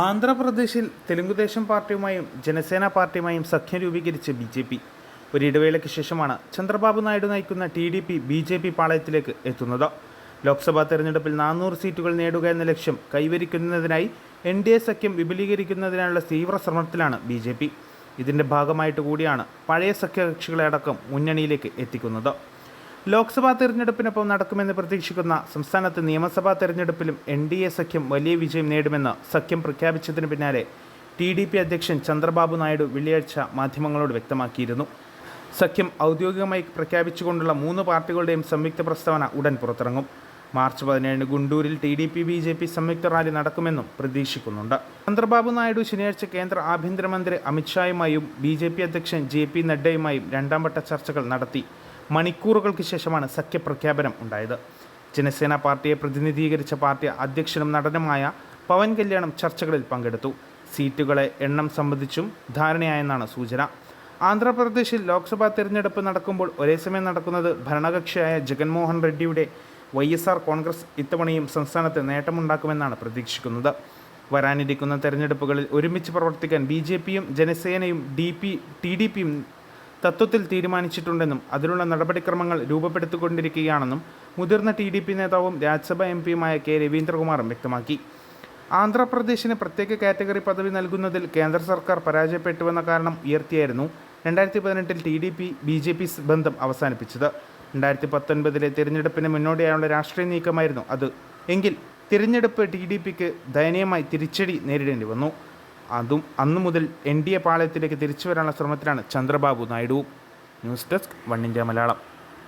ആന്ധ്രാപ്രദേശിൽ തെലുങ്കുദേശം പാർട്ടിയുമായും ജനസേന പാർട്ടിയുമായും സഖ്യം രൂപീകരിച്ച് ബി ജെ പി. ഒരിടവേളയ്ക്ക് ശേഷമാണ് ചന്ദ്രബാബു നായിഡു നയിക്കുന്ന T D P B J P പാളയത്തിലേക്ക് എത്തുന്നത്. ലോക്സഭാ തെരഞ്ഞെടുപ്പിൽ നാനൂറ് സീറ്റുകൾ നേടുക എന്ന ലക്ഷ്യം കൈവരിക്കുന്നതിനായി എൻ ഡി എ സഖ്യം വിപുലീകരിക്കുന്നതിനുള്ള തീവ്ര ശ്രമത്തിലാണ് ബി ജെ പി. ഇതിന്റെ ഭാഗമായിട്ട് കൂടിയാണ് പഴയ സഖ്യകക്ഷികളെ അടക്കം മുന്നണിയിലേക്ക് എത്തിക്കുന്നത്. ലോക്സഭാ തെരഞ്ഞെടുപ്പിനൊപ്പം നടക്കുമെന്ന് പ്രതീക്ഷിക്കുന്ന സംസ്ഥാനത്ത് നിയമസഭാ തെരഞ്ഞെടുപ്പിലും എൻ ഡി എ സഖ്യം വലിയ വിജയം നേടുമെന്ന് സഖ്യം പ്രഖ്യാപിച്ചതിന് പിന്നാലെ ടി ഡി പി അധ്യക്ഷൻ ചന്ദ്രബാബു നായിഡു വെള്ളിയാഴ്ച മാധ്യമങ്ങളോട് വ്യക്തമാക്കിയിരുന്നു. സഖ്യം ഔദ്യോഗികമായി പ്രഖ്യാപിച്ചുകൊണ്ടുള്ള മൂന്ന് പാർട്ടികളുടെയും സംയുക്ത പ്രസ്താവന ഉടൻ പുറത്തിറങ്ങും. മാർച്ച് പതിനേഴിന് ഗുണ്ടൂരിൽ T D P B J P സംയുക്ത റാലി നടക്കുമെന്നും പ്രതീക്ഷിക്കുന്നുണ്ട്. ചന്ദ്രബാബു നായിഡു ശനിയാഴ്ച കേന്ദ്ര ആഭ്യന്തരമന്ത്രി അമിത്ഷായുമായും ബി ജെ പി അധ്യക്ഷൻ ജെ പി നഡ്ഡയുമായും രണ്ടാം വട്ട ചർച്ചകൾ നടത്തി. മണിക്കൂറുകൾക്ക് ശേഷമാണ് സഖ്യപ്രഖ്യാപനം ഉണ്ടായത്. ജനസേന പാർട്ടിയെ പ്രതിനിധീകരിച്ച പാർട്ടി അധ്യക്ഷനും നടനുമായ പവൻ കല്യാണം ചർച്ചകളിൽ പങ്കെടുത്തു. സീറ്റുകളെ എണ്ണം സംബന്ധിച്ചും ധാരണയായെന്നാണ് സൂചന. ആന്ധ്രാപ്രദേശിൽ ലോക്സഭാ തെരഞ്ഞെടുപ്പ് നടക്കുമ്പോൾ ഒരേ സമയം നടക്കുന്നത് ഭരണകക്ഷിയായ ജഗൻമോഹൻ റെഡ്ഡിയുടെ വൈ എസ് ആർ കോൺഗ്രസ് ഇത്തവണയും സംസ്ഥാനത്ത് നേട്ടമുണ്ടാക്കുമെന്നാണ് പ്രതീക്ഷിക്കുന്നത്. വരാനിരിക്കുന്ന തെരഞ്ഞെടുപ്പുകളിൽ ഒരുമിച്ച് പ്രവർത്തിക്കാൻ ബി ജെ പിയും ജനസേനയും ഡി പി ടി ഡി പിയും തത്വത്തിൽ തീരുമാനിച്ചിട്ടുണ്ടെന്നും അതിനുള്ള നടപടിക്രമങ്ങൾ രൂപപ്പെടുത്തിക്കൊണ്ടിരിക്കുകയാണെന്നും മുതിർന്ന ടി ഡി പി നേതാവും രാജ്യസഭാ എം പിയുമായ കെ രവീന്ദ്രകുമാറും വ്യക്തമാക്കി. ആന്ധ്രാപ്രദേശിന് പ്രത്യേക കാറ്റഗറി പദവി നൽകുന്നതിൽ കേന്ദ്ര സർക്കാർ പരാജയപ്പെട്ടുവെന്ന കാരണം ഉയർത്തിയായിരുന്നു രണ്ടായിരത്തി പതിനെട്ടിൽ T D P B J P ബന്ധം അവസാനിപ്പിച്ചത്. രണ്ടായിരത്തി പത്തൊൻപതിലെ തിരഞ്ഞെടുപ്പിന് മുന്നോടിയായുള്ള രാഷ്ട്രീയ നീക്കമായിരുന്നു അത്. എങ്കിൽ തിരഞ്ഞെടുപ്പ് ടി ഡി പിക്ക് ദയനീയമായി തിരിച്ചടി നേരിടേണ്ടി വന്നു. അതും അന്നു മുതൽ എൻ ഡി എ പാളയത്തിലേക്ക് തിരിച്ചു വരാനുള്ള ശ്രമത്തിലാണ് Chandrababu Naidu. News desk one India Malayalam.